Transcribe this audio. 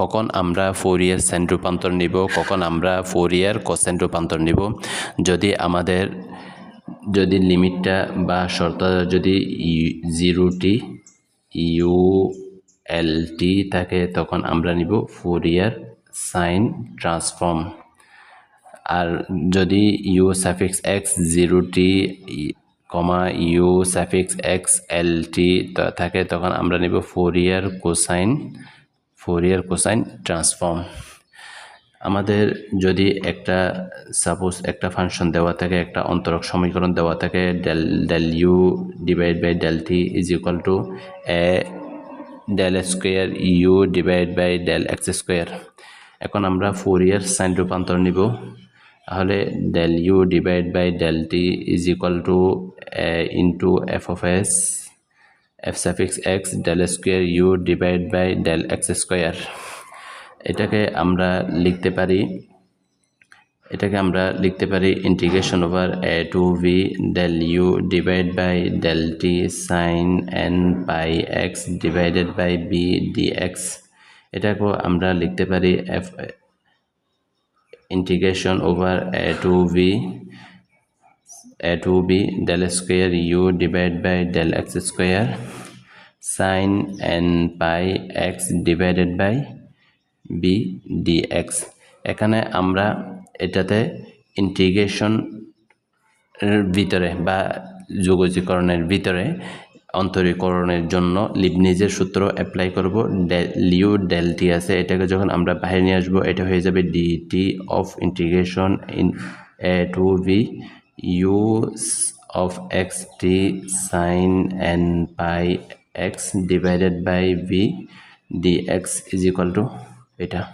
কখন আমরা Fourier sign রূপান্তর নিব, কখন আমরা ফোরিয়ার কোসাইন রূপান্তর নিব, যদি আমাদের, যদি লিমিটটা বা শর্ত যদি জিরোটি ইউ এল টি থাকে, তখন আমরা নিব ফোরিয়ার সাইন ট্রান্সফর্ম আর যদি u suffix x zero t comma u suffix x l t থাকে, তখন আমরা নিব Fourier cosine Fourier cosine transform আমাদের যদি একটা সাপোজ একটা ফাংশন দেওয়া থাকে, একটা অন্তরক সমীকরণ দেওয়া থাকে del del u divide by del t is equal to a del square u divide by del x square এখন আমরা ফোর ইয়ার সাইন রূপান্তর নিব। তাহলে del u divide by del t is equal to a into f of s f suffix x del square u divide by del x square এটাকে আমরা লিখতে পারি, এটাকে আমরা লিখতে পারি integration over a to v del u divide by del t sine n pi x divided by b d x এটাকেও আমরা লিখতে পারি f integration over a to v to b del square u divide by del x square sine n pi x divided by b d x এখানে আমরা এটাতে integration ভিতরে বা যোগজীকরণের ভিতরে অন্তরীকরণের জন্য লিবনিজের সূত্র অ্যাপ্লাই করব। লিউ ডেলটি আছে, এটাকে যখন আমরা বাইরে নিয়ে আসব, এটা হয়ে যাবে d t of integration in a to v u of x t sine n pi x divided by v dx is equal to beta.